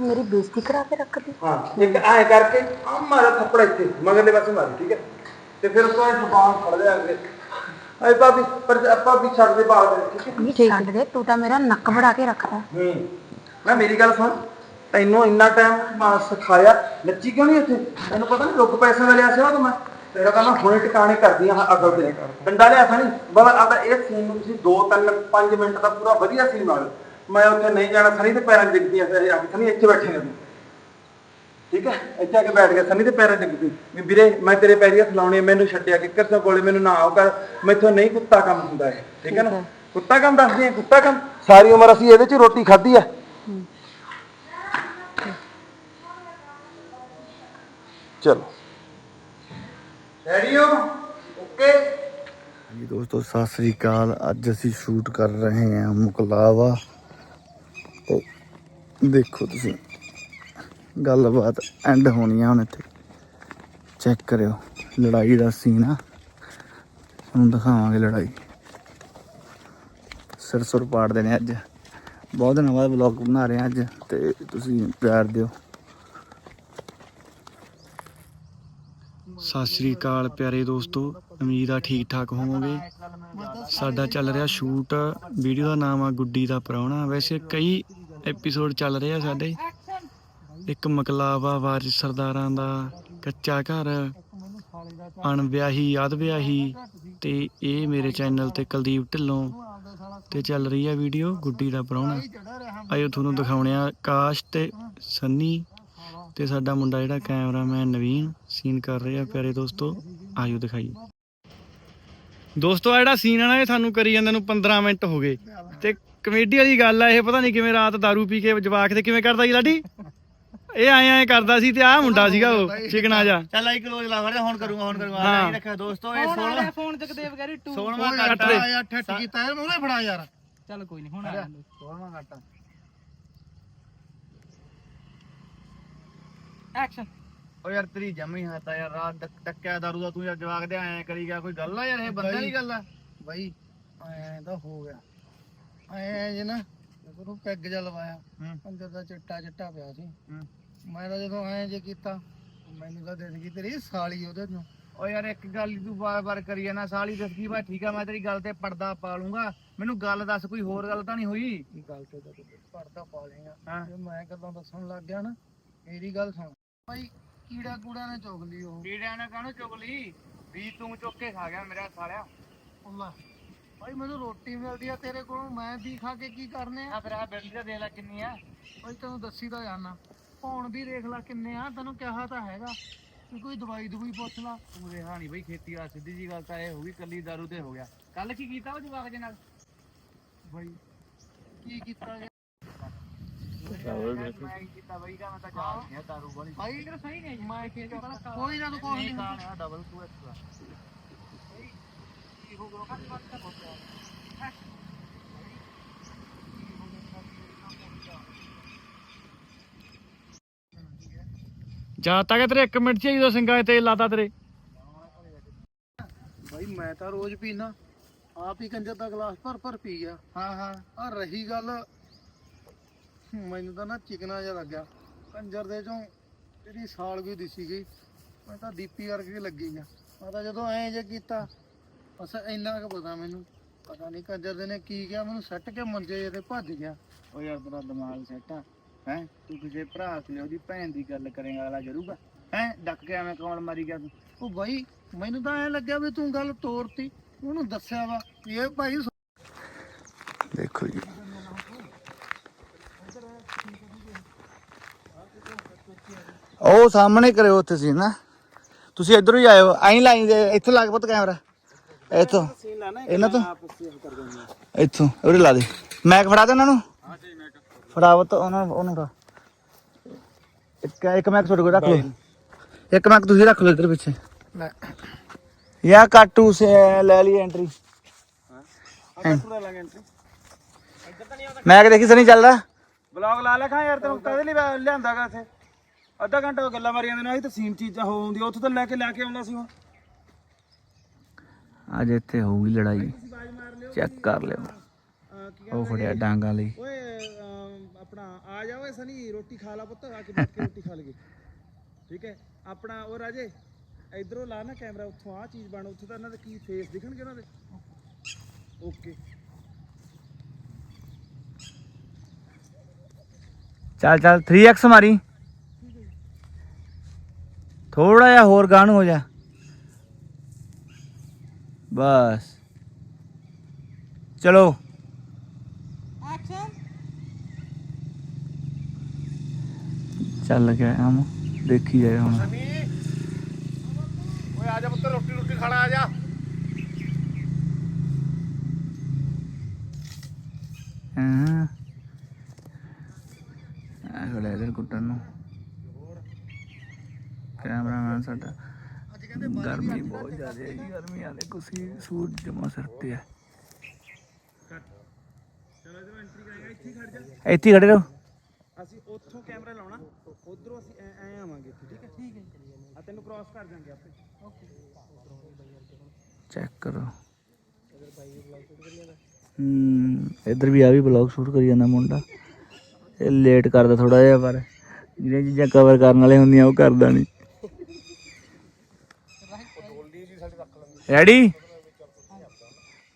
ਮੇਰੀ ਬੇਇੱਜ਼ਤੀ ਕਰਾ ਕੇ ਰੱਖਦੀ ਹਾਂ ਇੱਕ ਐ ਕਰਕੇ ਆ ਮਾਰਾ ਥੱਪੜ ਇੱਥੇ ਮਗਰਲੇ ਪਾਸੇ ਮਾਰ ਠੀਕ ਹੈ? ਤੇ ਫਿਰ ਤੋਂ ਜ਼ੁਬਾਨ ਫੜ ਲਿਆ ਅੱਗੇ। ਐ ਭਾਬੀ ਪਰ ਆਪਾਂ ਵੀ ਛੱਡ ਦੇ ਬਾਲ ਦੇ ਠੀਕ ਹੈ? ਨਹੀਂ ਛੱਡ ਦੇ ਤੂੰ ਤਾਂ ਮੇਰਾ ਨੱਕ ਵੜਾ ਕੇ ਰੱਖਦਾ। ਹੂੰ। ਮੈਂ ਮੇਰੀ ਗੱਲ ਸੁਣ ਤੈਨੂੰ ਇੰਨਾ ਟਾਈਮ ਸਿਖਾਇਆ ਨੱਚੀ ਕਿਉਂ ਨਹੀਂ ਇੱਥੇ? ਤੈਨੂੰ ਪਤਾ ਨਹੀਂ ਲੋਕ ਪੈਸੇ ਦਾ ਲਿਆ ਸੀ ਉਹ ਤਾਂ ਮੈਂ। ਤੇਰਾ ਤਾਂ ਮੈਂ ਹੁਣੇ ਟਿਕਾਣੇ ਕਰਦੀ ਆ ਅਕਲ ਤੇ ਡੰਡਾ ਲਿਆ ਥਾ ਨਹੀਂ ਬਸ ਆਦਾ ਇਹ ਸੀਨ ਨੂੰ ਤੁਸੀਂ 2 3 5 ਮਿੰਟ ਦਾ ਪੂਰਾ ਵਧੀਆ ਸੀਨ ਬਣਾ ਲਓ। ਮੈਂ ਉੱਥੇ ਨਹੀਂ ਜਾਣਾ ਸਨੀ ਦੇ ਪੈਰਾਂ 'ਚ ਡਿੱਗਦੀ ਆ ਫਿਰ ਆ ਕੇ ਸਨੀ ਇੱਥੇ ਬੈਠੇ ਨੇ ਤੂੰ। ਠੀਕ ਹੈ? ਇੱਥੇ ਆ ਕੇ ਬੈਠ ਗਿਆ ਸਨੀ ਦੇ ਪੈਰਾਂ 'ਚ ਡਿੱਗਦੀ। ਵੀ ਵੀਰੇ ਮੈਂ ਤੇਰੇ ਪੈਰੀ ਹੱਥ ਲਾਉਣੇ ਮੈਨੂੰ ਛੱਡਿਆ ਕਿ ਕਰਸਾ ਕੋਲੇ ਮੈਨੂੰ ਨਾ ਆਓ ਕਰ। ਮੈਥੋਂ ਨਹੀਂ ਕੁੱਤਾ ਕੰਮ ਹੁੰਦਾ ਹੈ ਠੀਕ ਹੈ ਨਾ? ਕੁੱਤਾ ਕੰਮ ਦੱਸਦੇ ਆ ਕੁੱਤਾ ਕੰਮ। ਸਾਰੀ ਉਮਰ ਅਸੀਂ ਇਹਦੇ 'ਚ ਰੋਟੀ ਖਾਧੀ ਆ। ਚਲੋ। ਰੈਡੀ ਹੋ? ਓਕੇ ਜੀ ਦੋਸਤੋ ਸਤਿ ਸ੍ਰੀ ਅਕਾਲ। ਅੱਜ ਅਸੀਂ ਸ਼ੂਟ ਕਰ ਰਹੇ ਹਾਂ ਮੁਕਲਾਵਾ। ਤੇ ਦੇਖੋ ਤੁਸੀਂ। ਗੱਲਬਾਤ ਐਂਡ ਹੋਣੀ ਆ ਹੁਣ ਇੱਥੇ। ਚੈੱਕ ਕਰਿਓ। ਲੜਾਈ ਦਾ ਸੀਨ ਆ। ਤੁਹਾਨੂੰ ਦਿਖਾਵਾਂਗੇ ਲੜਾਈ। ਸਿਰ ਸੁਰ ਪਾੜਦੇ ਨੇ ਅੱਜ। ਬਹੁਤ ਦਿਨਾਂ ਬਾਅਦ ਵਲੌਗ ਬਣਾ ਰਹੇ ਹਾਂ ਅੱਜ ਤੇ ਤੁਸੀਂ ਪਿਆਰ ਦਿਓ। ਸਤਿ ਸ਼੍ਰੀ ਅਕਾਲ ਪਿਆਰੇ ਦੋਸਤੋ, ਉਮੀਦ ਆ ਠੀਕ ਠਾਕ ਹੋਵੋਗੇ। ਸਾਡਾ ਚੱਲ ਰਿਹਾ ਸ਼ੂਟ, ਵੀਡੀਓ ਦਾ ਨਾਮ ਆ ਗੁੱਡੀ ਦਾ ਪ੍ਰਾਹੁਣਾ ਵੈਸੇ ਕਈ ਐਪੀਸੋਡ ਚੱਲ ਰਹੇ ਆ ਸਾਡੇ। ਇੱਕ ਮਕਲਾਵਾ ਵਾਰਿਸ ਸਰਦਾਰਾਂ ਦਾ, ਕੱਚਾ ਘਰ, ਅਣਵਿਆਹੀ ਯਾਦ ਵਿਆਹੀ ਤੇ ਇਹ ਮੇਰੇ ਚੈਨਲ ਤੇ ਕੁਲਦੀਪ ਢਿੱਲੋਂ ਤੇ ਚੱਲ ਰਹੀ ਆ ਵੀਡੀਓ ਗੁੱਡੀ ਦਾ ਪ੍ਰਾਹੁਣਾ ਆਇਓ ਤੁਹਾਨੂੰ ਦਿਖਾਉਣੇ ਆ ਕਾਸ਼ ਤੇ ਸੰਨੀ। ਤੇ ਸਾਡਾ ਮੁੰਡਾ ਜਿਹੜਾ ਕੈਮਰਾਮੈਨ ਨਵੀਨ ਸੀਨ ਕਰ ਰਿਹਾ ਪਿਆਰੇ ਦੋਸਤੋ ਆਇਓ ਦਿਖਾਈਏ। ਦੋਸਤੋ ਆ ਜਿਹੜਾ ਸੀਨ ਆ ਨਾ ਇਹ ਸਾਨੂੰ ਕਰੀ ਜਾਂਦੇ ਨੂੰ 15 ਮਿੰਟ ਹੋ ਗਏ। ਤੇ ਕਮੇਡੀ ਵਾਲੀ ਗੱਲ ਆ ਇਹ ਪਤਾ ਨਹੀਂ ਕਿਵੇਂ ਰਾਤ दारू ਪੀ ਕੇ ਜਵਾਕ ਤੇ ਕਿਵੇਂ ਕਰਦਾ ਜੀ ਲਾਡੀ? ਇਹ ਆਏ ਆਏ ਕਰਦਾ ਸੀ ਤੇ ਆਹ ਮੁੰਡਾ ਸੀਗਾ ਉਹ ਚਿਕਨਾ ਜਾ। ਚੱਲ ਆਈ ਕਲੋਜ਼ ਲਾ ਫੜਿਆ ਹੁਣ ਕਰੂੰਗਾ ਹੁਣ ਕਰੂੰਗਾ। ਆਹ ਰੱਖਿਆ ਦੋਸਤੋ ਇਹ 16 ਫੋਨ ਜਗਦੇਵ ਗੈਰੀ 2 16ਵਾਂ ਕੱਟ ਆ ਯਾਰ ਠੱਟ ਕੀਤਾ ਯਾਰ ਮੂਹਰੇ ਫੜਾ ਯਾਰ। ਚੱਲ ਕੋਈ ਨਹੀਂ ਹੁਣ 16ਵਾਂ ਕੱਟ ਐਕਸ਼ਨ ਓ ਯਾਰ ਤੇਰੀ ਜਮੀ ਹੱਤਾ ਯਾਰ ਰਾਤ ਡੱਕ- ਡੱਕਿਆ ਦਾਰੂ ਦਾ ਤੂੰ ਯਾਰ ਜਵਾਕ ਦੇ ਐ ਕਰੀ ਗਿਆ ਕੋਈ ਗੱਲ ਆ ਯਾਰ ਇਹ ਬੰਦੇ ਦੀ ਗੱਲ ਆ? ਬਾਈ ਐ ਤਾਂ ਹੋ ਗਿਆ। ਐ ਜੇ ਨਾ ਉਹਨੂੰ ਪੈਗ ਜਾ ਲਵਾਇਆ ਅੰਦਰ ਦਾ ਚਿੱਟਾ ਚਿੱਟਾ ਪਿਆ ਸੀ। ਮੈਂ ਤਾਂ ਜਦੋਂ ਐ ਜੇ ਕੀਤਾ ਮੈਨੂੰ ਤਾਂ ਦਿਸ ਗਈ ਤੇਰੀ ਸਾਲੀ ਉਹਦੇ ਨੂੰ ਓ ਯਾਰ ਇੱਕ ਗੱਲ ਹੀ ਤੂੰ ਬਾਰ-ਬਾਰ ਕਰੀ ਜਾਣਾ ਸਾਲੀ ਦਿਸ ਗਈ ਬਾ ਠੀਕ ਆ ਮੈਂ ਤੇਰੀ ਗੱਲ ਤੇ ਪਰਦਾ ਪਾ ਲੂੰਗਾ। ਮੈਨੂੰ ਗੱਲ ਦੱਸ ਕੋਈ ਹੋਰ ਗੱਲ ਤਾਂ ਨਹੀਂ ਹੋਈ? ਗੱਲ ਤੇ ਤਾਂ ਤੂੰ ਪਰਦਾ ਪਾ ਲੇਗਾ ਜੇ ਮੈਂ ਗੱਲਾਂ ਦੱਸਣ ਲੱਗ ਗਿਆ ਨਾ ਮੇਰੀ ਗੱਲ ਸੁਣ। ਭਾਈ ਕੀੜਾ ਕੂੜਾ ਨੇ ਚੁਗ ਲਈ ਉਹ ਕੀੜਿਆਂ ਨੇ ਕਾਹਨੂੰ ਚੁਗ ਲਈ? ਵੀ ਤੂੰ ਚੁੱਕ ਕੇ ਖਾ ਗਿਆ ਮੇਰਾ ਸਾਲਿਆ। ਅੱਲਾ। ਭਾਈ ਮੈਨੂੰ ਰੋਟੀ ਮਿਲਦੀ ਆ ਤੇਰੇ ਕੋਲੋਂ ਮੈਂ ਵੀ ਖਾ ਕੇ ਕੀ ਕਰਨੇ ਆ? ਫਿਰ ਆ ਬਿੱਲ ਦਾ ਦੇ ਲੈ ਕਿੰਨੀ ਆ। ਭਾਈ ਤੈਨੂੰ ਦੱਸੀ ਤਾਂ ਜਾਣਾ ਪੌਣ ਵੀ ਦੇਖ ਲੈ ਕਿੰਨੇ ਆ ਤੈਨੂੰ ਕਿਹਾ ਤਾਂ ਹੈਗਾ। ਵੀ ਕੋਈ ਦਵਾਈ ਦਵਾਈ ਪੁੱਛ ਲਾ। ਤੂੰ ਰੇਹਾ ਨਹੀਂ ਬਈ ਖੇਤੀ ਵਾਲਾ ਸਿੱਧੀ ਜੀ ਗੱਲ ਤਾਂ ਇਹ ਹੋ ਗਈ ਕੱਲੀ ਦਾਰੂ ਤੇ ਹੋ ਗਿਆ। ਕੱਲ ਕੀ ਕੀਤਾ ਉਹ ਜਵਾਕ ਦੇ ਨਾਲ? ਭਾਈ ਕੀ ਕੀਤਾ ਗਿਆ ਮੈਂ ਕੀ ਕੀਤਾ ਬਈ ਦਾ ਮੈਂ ਤਾਂ ਜਾ ਰਿਹਾ ਦਾਰੂ ਵਾਲੀ ਭਾਈ ਇਹ ਸਹੀ ਨਹੀਂ ਮੈਂ ਕੀ ਕੋਈ ਨਾ ਤੂੰ ਕੋਈ ਨਹੀਂ ਕਾਣ ਡਬਲ ਟੂ ਐਕਸਟਰਾ ਜਾ ਤੱਕ ਤੇਰੇ 1 ਮਿੰਟ ਚ ਹੀ ਜਦੋਂ ਸਿੰਘਾਂ 'ਚ ਤੇਲ ਲਾਤਾ ਤੇਰੇ ਭਾਈ ਮੈਂ ਤਾਂ ਰੋਜ਼ ਪੀਣਾ ਆਪ ਹੀ ਕੰਜਰ ਦਾ ਗਲਾਸ ਭਰ ਭਰ ਪੀ ਗਿਆ ਹਾਂ ਹਾਂ ਆ ਰਹੀ ਗੱਲ ਮੈਨੂੰ ਤਾਂ ਨਾ ਚਿਕਨਾ ਜਿਹਾ ਲੱਗਿਆ। ਕੰਜਰ ਦੇ ਚੋਂ ਜਿਹੜੀ ਸਾਲ ਵੀ ਦਿਸੀ ਗਈ ਮੈਂ ਤਾਂ ਦੀਪੀ ਵਰਗੀ ਲੱਗੀ ਆ। ਮੈਂ ਤਾਂ ਜਦੋਂ ਐਂ ਜੇ ਕੀਤਾ ਬਸ ਇੰਨਾ ਕੁ ਪਤਾ ਮੈਨੂੰ। ਪਤਾ ਨਹੀਂ ਕੰਜਰ ਦੇ ਨੇ ਕੀ ਕਿਹਾ ਮੈਨੂੰ ਸੱਟ ਕੇ ਮੰਜੇ ਤੇ ਭੱਜ ਗਿਆ। ਓ ਯਾਰ ਤੇਰਾ ਦਿਮਾਗ ਸੈੱਟ ਆ ਹੈ? ਤੂੰ ਕਿਸੇ ਭਰਾ ਤੇ ਉਹਦੀ ਭੈਣ ਦੀ ਗੱਲ ਕਰੇਗਾ ਅਗਲਾ ਜਰੂਗਾ। ਹੈ? ਡੱਕ ਕੇ ਐਵੇਂ ਕਮਲ ਮਾਰੀ ਗਿਆ ਤੂੰ। ਉਹ ਬਾਈ ਮੈਨੂੰ ਤਾਂ ਐ ਲੱਗਿਆ ਵੀ ਤੂੰ ਗੱਲ ਤੋਰਤੀ। ਉਹਨੂੰ ਦੱਸਿਆ ਵਾ ਵੀ ਇਹ ਭਾਈ ਦੇਖੋ ਜੀ। ਉਹ ਸਾਹਮਣੇ ਕਰਿਓ ਉੱਥੇ ਸੀ ਨਾ। ਤੁਸੀਂ ਇਧਰੋਂ ਹੀ ਆਇਓ। ਐਂ ਲਾਈਨ ਦੇ ਇੱਥੋਂ ਲੱਗ ਪੁੱਤ ਕੈਮਰਾ। ਇੱਥੋਂ। ਇਹਨਾਂ ਤੋਂ। ਇੱਥੋਂ। ਉਰੇ ਲਾ ਦੇ। ਮੈਕ ਫੜਾ ਦੇ ਉਹਨਾਂ ਨੂੰ। ਫੜਾ ਪੁੱਤ ਉਹਨਾਂ ਨੂੰ ਉਹਨੂੰ ਫੜਾ। ਇੱਕ ਇੱਕ ਮੈਕ ਤੁਹਾਡੇ ਕੋਲ ਰੱਖ ਲਓ। ਇੱਕ ਮੈਕ ਤੁਸੀਂ ਰੱਖ ਲਓ ਇੱਧਰ ਪਿੱਛੇ। ਯਾ ਕਾਟੂ ਸੇ ਲੈ ਲਈ ਐਂਟਰੀ ਮੈਂ ਕਿ ਦੇਖੀ ਸਨੀ ਚੱਲਦਾ? ਬਲੌਗ ਲਾ ਲੈ ਖਾਂ ਯਾਰ ਤੈਨੂੰ। ਕਦੇ ਲਈ ਲਿਆਂਦਾਗਾ ਇੱਥੇ। ਅੱਧਾ ਘੰਟਾ ਹੋ ਗੱਲਾਂ ਮਾਰੀਆਂ ਨੇ ਆਹੀ ਤਾਂ ਸੀਨ ਚੀਜ਼ਾਂ ਹੋ ਹੁੰਦੀਆਂ ਉੱਥੇ ਤਾਂ ਲੈ ਕੇ ਲੈ ਕੇ ਆਉਂਦਾ ਸੀ ਹੁਣ ਅੱਜ ਇੱਥੇ ਹੋਊਗੀ ਲੜਾਈ। ਚੈੱਕ ਕਰ ਲਿਓ। ਉਹ ਫੜਿਆ ਡਾਂਗਾ ਲਈ। ਓਏ ਆਪਣਾ ਆ ਜਾ ਓਏ ਸਨੀ ਰੋਟੀ ਖਾ ਲਾ ਪੁੱਤ ਆ ਕੇ ਬੈਠ ਕੇ ਰੋਟੀ ਖਾ ਲਈਏ। ਠੀਕ ਹੈ? ਆਪਣਾ ਉਹ ਰਾਜੇ ਇਧਰੋਂ ਲਾ ਨਾ ਕੈਮਰਾ ਉੱਥੋਂ ਆ ਚੀਜ਼ ਬਣ ਉੱਥੇ ਤਾਂ ਇਹਨਾਂ ਦੇ ਕੀ ਫੇਸ ਦਿਖਣਗੇ ਉਹਨਾਂ ਦੇ? ਓਕੇ ਚੱਲ ਚੱਲ 3x ਮਾਰੀ। ਥੋੜਾ ਜਿਹਾ ਹੋਰ ਗਾਣ ਹੋ ਜਾ। ਬਸ। ਚਲੋ। ਚੱਲ ਗਿਆ ਹਮ ਦੇਖੀ ਜਾਏ ਹੁਣ। ਓਏ ਆ ਜਾ ਪੁੱਤ ਰੋਟੀ ਰੋਟੀ ਖਾਣਾ ਆ ਜਾ। ਹਾਂ। ਆ ਖੜਾ ਇਧਰ ਕੁੱਟਣ ਨੂੰ। ਕੈਮਰਾਮੈਨ ਸਾਡਾ। ਗਰਮੀ ਬਹੁਤ ਜ਼ਿਆਦਾ ਹੈ ਜੀ। ਗਰਮੀ ਆਲੇ ਕੁਸੀ ਸੂਰਜ ਜਮਾ ਸਿਰ ਤੇ ਹੈ ਇੱਥੇ ਖੜੇ ਰਹੋ। ਅਸੀਂ ਉੱਥੋਂ ਕੈਮਰਾ ਲਾਉਣਾ। ਉਧਰੋਂ ਅਸੀਂ ਐ ਆਵਾਂਗੇ ਠੀਕ ਹੈ? ਠੀਕ ਹੈ ਆ ਤੈਨੂੰ ਕ੍ਰਾਸ ਕਰ ਜਾਾਂਗੇ ਆਪੇ। ਚੈੱਕ ਕਰੋ। ਹੂੰ ਇੱਧਰ ਵੀ ਆ ਵੀ ਬਲੌਗ ਸ਼ੂਟ ਕਰੀ ਜਾਂਦਾ ਮੁੰਡਾ। ਇਹ ਲੇਟ ਕਰਦਾ ਥੋੜਾ ਜਿਹਾ ਪਰ ਜਿਹੜੀਆਂ ਚੀਜ਼ਾਂ ਕਵਰ ਕਰਨ ਵਾਲੇ ਹੁੰਦੀਆਂ ਉਹ ਕਰਦਾ ਨਹੀਂ ਰੈਡੀ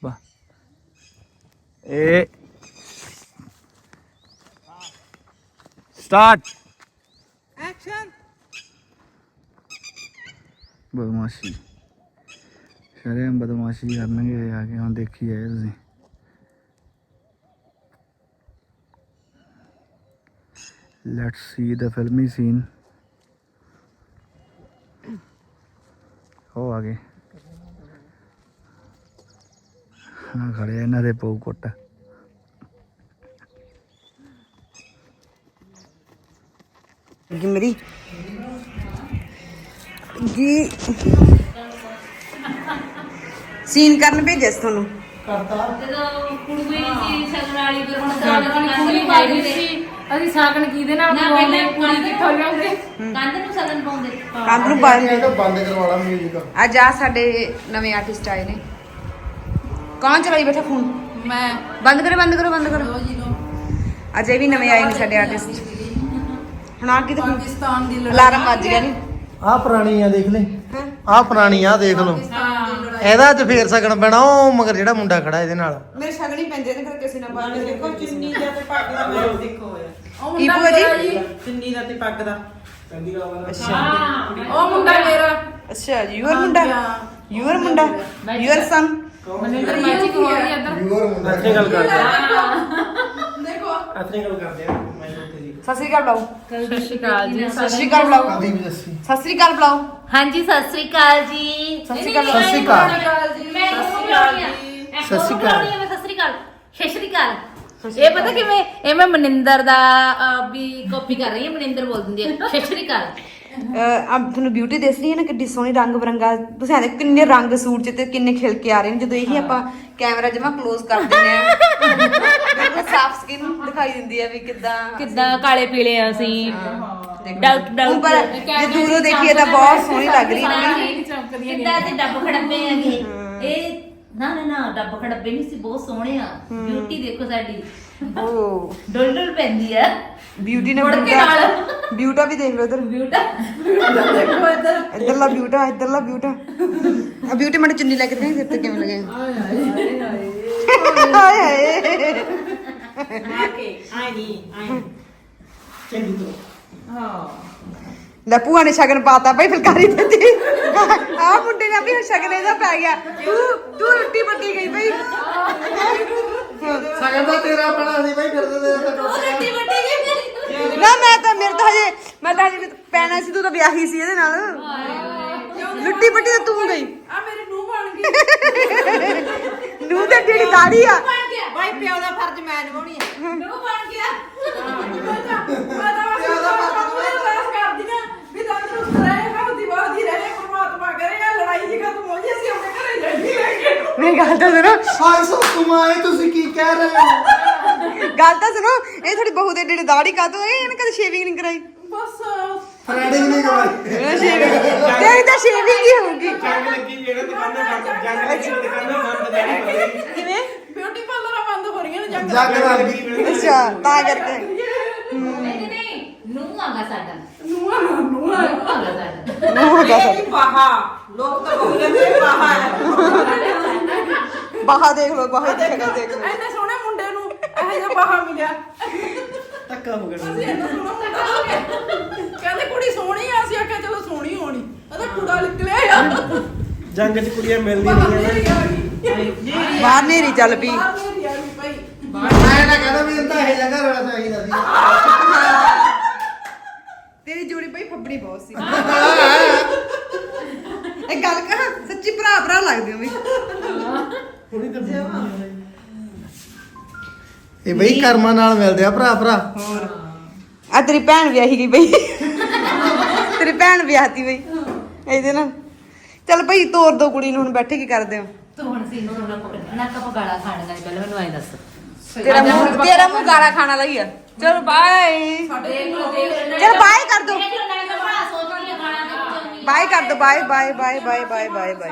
ਵਾਹ ਇਹ ਸਟਾਰਟ ਐਕਸ਼ਨ ਬਦਮਾਸ਼ੀ ਸ਼ਰਮ ਬਦਮਾਸ਼ੀ ਕਰਨਗੇ ਆ ਕੇ ਹੁਣ ਦੇਖੀ ਜਾਏ ਤੁਸੀਂ ਲੈਟਸ ਸੀ ਦ ਫਿਲਮੀ ਸੀਨ ਹੋ ਆ ਖੜੇ ਇਹਨਾਂ ਦੇ ਪਊ ਕੁੱਟ ਮੇਰੀ ਜੀ ਸੀਨ ਕਰਨ ਭੇਜਿਆ ਸੀ ਤੁਹਾਨੂੰ? ਅਸੀਂ ਸਾਗਣ ਕਿਹਦੇ ਨਾਲ ਪਾਉਂਦੇ ਕੁੜੀ ਕਿੱਥੋਂ ਲਿਆਉਂਦੇ? ਕੰਧ ਨੂੰ ਸਗਨ ਪਾਉਂਦੇ। ਕੰਧ ਨੂੰ ਬਾਹਰ ਬੰਦ ਕਰਵਾ ਲਾ ਮਿਊਜ਼ਿਕ ਅੱਜ ਆ ਸਾਡੇ ਨਵੇਂ ਆਰਟਿਸਟ ਆਏ ਨੇ। ਕੌਣ ਚਲਾਈ ਬੈਠਾ ਫੋਨ? ਮੈਂ। ਬੰਦ ਕਰੋ ਬੰਦ ਕਰੋ ਬੰਦ ਕਰੋ। ਅੱਜ ਇਹ ਵੀ ਨਵੇਂ ਆਏ ਨੇ ਸਾਡੇ ਆਰਟਿਸਟ ਹੁਣ ਆ ਕੀ ਦੇਖੋ ਪਾਕਿਸਤਾਨ ਦੀ ਅਲਾਰਮ ਵੱਜ ਗਿਆ ਨਹੀਂ ਆ ਪੁਰਾਣੀ ਆ ਦੇਖ ਲੈ। ਆ ਪੁਰਾਣੀ ਆ ਦੇਖ ਲਓ। ਇਹਦਾ ਅੱਜ ਫੇਰ ਸਕਣ ਪੈਣਾ ਉਹ ਮਗਰ ਜਿਹੜਾ ਮੁੰਡਾ ਖੜਾ ਇਹਦੇ ਨਾਲ। ਮੇਰੇ ਸ਼ਗਣੀ ਪੈਂਦੇ ਨੇ ਕਰ ਕਿਸੇ ਨਾਲ ਬਾਤ ਦੇਖੋ ਚੁੰਨੀ ਦਾ ਤੇ ਪੱਗ ਦਾ ਮੈਂ ਦੇਖੋ ਉਹ ਕੀ ਮੁੰਡਾ ਜੀ? ਮੇਰਾ ਚੁੰਨੀ ਦਾ ਤੇ ਪੱਗ ਦਾ। ਉਹ ਮੁੰਡਾ ਮੇਰਾ। ਅੱਛਾ ਯੂਅਰ ਮੁੰਡਾ? ਯੂਅਰ ਮੁੰਡਾ ਯੂਅਰ ਸਨ? ਮਨਿੰਦਰ ਮੈਚਿੰਗ ਹੋ ਰਹੀ ਇੱਧਰ ਅੱਛੀ ਗੱਲ ਕਰਦੇ ਦੇਖੋ ਅੱਛੀ ਗੱਲ ਕਰਦੇ ਆ ਮੈਂ ਤੇਰੀ ਸਤਿ ਸ੍ਰੀ ਅਕਾਲ ਬੁਲਾਓ ਸਤਿ ਸ਼੍ਰੀ ਅਕਾਲ ਜੀ ਸਤਿ ਸ੍ਰੀ ਅਕਾਲ ਬੁਲਾਓ ਕਦੀ ਵੀ ਦੱਸੀ ਸਤਿ ਸ੍ਰੀ ਅਕਾਲ ਬੁਲਾਓ ਹਾਂਜੀ ਸਤਿ ਸ਼੍ਰੀ ਅਕਾਲ ਜੀ ਸਤਿ ਸ਼੍ਰੀ ਅਕਾਲ ਸਤਿ ਸ਼੍ਰੀ ਅਕਾਲ ਮੈਂ ਸਤਿ ਸ਼੍ਰੀ ਅਕਾਲ ਜੀ ਸਤਿ ਸ਼੍ਰੀ ਅਕਾਲ। ਮੈਂ ਸਤਿ ਸ਼੍ਰੀ ਅਕਾਲ ਸਤਿ ਸ਼੍ਰੀ ਅਕਾਲ ਇਹ ਪਤਾ ਕਿਵੇਂ ਇਹ ਮੈਂ ਮਨਿੰਦਰ ਦਾ ਵੀ ਕਾਪੀ ਕਰ ਰਹੀ ਹਾਂ ਮਨਿੰਦਰ ਬੋਲ ਦਿੰਦੀ ਹੈ ਸਤਿ ਸ਼੍ਰੀ ਅਕਾਲ ਆਪ ਤੁਹਾਨੂੰ ਬਿਊਟੀ ਦਿਸ ਰਹੀ ਹੈ ਨਾ ਕਿੱਡੀ ਸੋਹਣੀ ਰੰਗ ਬਰੰਗਾ। ਤੁਸੀਂ ਆਂਦੇ ਕਿੰਨੇ ਰੰਗ ਸੂਟ 'ਚ ਤੇ ਕਿੰਨੇ ਖਿਲ ਕੇ ਆ ਰਹੇ ਨੇ। ਜਦੋਂ ਇਹੀ ਆਪਾਂ ਕੈਮਰਾ ਜਮਾ ক্লোਜ਼ ਕਰ ਦਿੰਦੇ ਆ ਬਿਲਕੁਲ ਸਾਫ਼ ਸਕਿਨ ਦਿਖਾਈ ਦਿੰਦੀ ਹੈ ਵੀ ਕਿੱਦਾਂ ਕਿੱਦਾਂ ਕਾਲੇ ਪੀਲੇ ਆ ਅਸੀਂ। ਡਾਊਟ ਹੁਣ ਪਰ ਜੇ ਦੂਰੋਂ ਦੇਖੀਏ ਤਾਂ ਬਹੁਤ ਸੋਹਣੀ ਲੱਗ ਰਹੀ ਹੈ। ਕਿੱਦਾਂ ਤੇ ਡੱਬ ਖੜੱਬੇ ਹੈਗੇ ਇਹ ਨਾ ਨਾ ਨਾ ਡੱਬ ਖੜੱਬੇ ਨਹੀਂ ਸੀ ਬਹੁਤ ਸੋਹਣੇ ਆ। ਬਿਊਟੀ ਦੇਖੋ ਸਾਡੀ। ਓ। ਡੁੱਲ ਡੁੱਲ ਪੈਂਦੀ ਆ। ਬਿਊਟੀ ਨੇ ਮੁੜ ਕੇ ਨਾਲ। ਬਿਊਟਾ ਵੀ ਦੇਖ ਲਓ ਇਧਰ। ਬਿਊਟਾ? ਦੇਖੋ ਇੱਧਰ ਇਧਰਲਾ ਬਿਊਟਾ ਇਧਰਲਾ ਬਿਊਟਾ। ਆ ਬਿਊਟੀ ਮੈਨੂੰ ਚੁੰਨੀ ਲੈ ਕੇ ਦੇ ਸਿਰ ਤੇ ਕਿਵੇਂ ਲੱਗੇ। ਹਾਏ ਹਾਏ। ਆ ਕੇ ਆਈ ਨਹੀਂ ਆਈ ਚੰਗੀ ਤਰ੍ਹਾਂ। ਲੈ ਭੂਆ ਨੇ ਸ਼ਗਨ ਪਾਤਾ ਭਾਈ ਫੁਲਕਾਰੀ ਦਿੱਤੀ। ਆ ਮੁੰਡੇ ਨੇ ਵੀ ਸ਼ਗਨ ਇਹਦਾ ਪੈ ਗਿਆ। ਤੂੰ ਤੂੰ ਰੋਟੀ ਪੱਕੀ ਗਈ ਭਾਈ। ਸਗਨ ਦਾ ਤੇਰਾ ਬਣਾ ਸੀ ਬਾਈ ਫਿਰਦੇ ਦੇ ਤਾਂ ਟੁੱਟ ਗਿਆ। ਵੱਡੀ ਵੱਡੀ ਜੀ ਨਾ ਮੈਂ ਤਾਂ ਮੇਰੇ ਤਾਂ ਹਜੇ ਮੈਂ ਤਾਂ ਹਜੇ ਪੈਣਾ ਸੀ ਤੂੰ ਤਾਂ ਵਿਆਹੀ ਸੀ ਇਹਦੇ ਨਾਲ। ਲੁੱਟੀ ਪੱਟੀ ਤਾਂ ਤੂੰ ਗਈ। ਆ ਮੇਰੀ ਨੂੰਹ ਬਣ ਗਈ। ਨੂੰ ਤੇ ਜਿਹੜੀ ਦਾੜੀ ਆ। ਬਣ ਗਿਆ। ਬਾਈ ਪਿਓ ਦਾ ਫਰਜ਼ ਮੈਂ ਨਿਭਾਉਣੀ ਆ। ਨੂੰ ਬਣ ਗਿਆ ਤਾਂ ਬਸ ਉਹਨੂੰ ਅਰਦਾਸ ਕਰਦੀ ਆ ਵੀ ਤੰਦਰੁਸਤ ਰਹੇ ਹੱਥੀ ਵਾਦੀ ਰਹੇ ਪਰਮਾਤਮਾ ਕਰੇ ਆ ਲੜਾਈ ਜੀ ਖਤਮ ਹੋ ਜੀ ਅਸੀਂ ਆਪਣੇ ਘਰੇ ਜਾਈਏ ਲੈ ਕੇ ਮੇਰੀ ਗੱਲ ਤਾਂ ਸੁਣੋ। ਹਾਏ ਸੋ ਤੁਮਾਏ ਤੁਸੀਂ ਕੀ ਕਹਿ ਰਹੇ ਹੋ? ਗੱਲ ਤਾਂ ਸੁਣੋ ਇਹ ਥੋੜੀ ਬਹੂ ਦੇ ਜਿਹੜੇ ਦਾੜੀ ਕਾਤੋਂ ਇਹ ਇਹਨੇ ਕਦੇ ਸ਼ੇਵਿੰਗ ਨਹੀਂ ਕਰਾਈ। ਬਸ। ਫਰੈਂਡਿੰਗ ਨਹੀਂ ਕਰਵਾਈ। ਤੇਰੀ ਤਾਂ ਸ਼ੇਵਿੰਗ ਹੀ ਹੋਊਗੀ। ਜੰਗ ਲੱਗੀ ਜਿਹੜਾ ਦੁਕਾਨਾਂ ਜੰਗ ਲੱਗੀ ਦੁਕਾਨਾਂ ਬੰਦ ਨਹੀਂ ਕਿਵੇਂ? ਬਿਊਟੀ ਪਾਰਲਰਾਂ ਬੰਦ ਹੋ ਰਹੀਆਂ ਨੇ ਜੰਗ। ਜੰਗ ਲੱਗ। ਗਈ ਅੱਛਾ ਤਾਂ ਕਰਕੇ। ਨਹੀਂ ਨਹੀਂ ਨੂੰ ਆਗਾ ਸਾਡਾ। ਨੂੰਹਾਂ ਨੂੰਹਾਂ ਨੂੰ ਆਗਾ ਸਾਡਾ। ਇਹ ਬਾਹਾ ਲੋਕ ਤਾਂ ਬੋਲਦੇ ਨੇ ਬਾਹਾ ਹੈ ਬਾਹਾ ਦੇਖ ਲਓ ਬਾਹਾ ਦੀ ਸ਼ਕਲ ਦੇਖ ਲਓ। ਐਨੇ ਸੋਹਣੇ ਮੁੰਡੇ ਨੂੰ ਇਹੋ ਜਿਹਾ ਬਾਹਾ ਮਿਲਿਆ। ਧੱਕਾ ਹੋ ਗਿਆ। ਅਸੀਂ ਇੰਨਾ ਸੋਹਣਾ ਮੁੰਡਾ ਹੋ ਗਿਆ ਕਹਿੰਦੇ ਕੁੜੀ ਸੋਹਣੀ ਆ ਅਸੀਂ ਆਖਿਆ ਚਲੋ ਸੋਹਣੀ ਹੋਣੀ। ਉਹਦਾ ਕੁੜਾ ਨਿਕਲਿਆ ਯਾਰ ਜੰਗ 'ਚ ਕੁੜੀਆਂ ਮਿਲਦੀਆਂ ਬਾਹਰ ਨਹੀਂ ਆ ਗਈ। ਬਾਹਰ ਨੇਰੀ ਚੱਲ ਪਈ। ਬਾਹਰ ਮੇਰੀ ਆ ਗਈ ਭਾਈ। ਮੈਂ ਨਾ ਕਹਿੰਦਾ ਵੀ ਇਹ ਤਾਂ ਇਹ ਜਗ੍ਹਾ ਰਹਿਣਾ ਚਾਹੀਦਾ ਸੀ ਤੇਰੀ ਜੋੜੀ ਪਈ ਫੱਬੜੀ ਬਹੁਤ ਸੀ। ਇਹ ਗੱਲ ਕਹਾਂ? ਸੱਚੀ ਭਰਾ ਭਰਾ ਲੱਗਦੇ ਹੋ ਵੀ। ਤਾਂ ਇਹ ਬਈ ਕਰਮਾਂ ਨਾਲ ਮਿਲਦੇ ਆ ਭਰਾ ਭਰਾ। ਆ ਤੇਰੀ ਭੈਣ ਵਿਆਹੀ ਗਈ ਬਈ। ਤੇਰੀ ਭੈਣ ਵਿਆਹਤੀ ਬਈ। ਇਹਦੇ ਨਾਲ। ਚੱਲ ਭਾਈ ਤੋਰ ਦੋ ਕੁੜੀ ਨੂੰ ਹੁਣ ਬੈਠੇ ਕੀ ਕਰਦੇ ਹੋ? ਤੂੰ ਹੁਣ ਸੀ ਨੂੰ ਨੱਕ ਪਗਾਲਾ ਖਾਣ ਦਾ ਪਹਿਲਾਂ ਮੈਨੂੰ ਐ ਦੱਸ। ਤੇਰਾ ਮੂੰਹ ਤੇਰਾ ਮੂੰਹ ਗਾਲਾ ਖਾਣ ਵਾਲਾ ਹੀ ਆ। ਚਲ ਬਾਏ। ਚਲ ਬਾਏ ਕਰ ਦੋ। ਨਾ ਬਾਏ ਕਰ ਦੋ bye bye bye bye bye bye bye.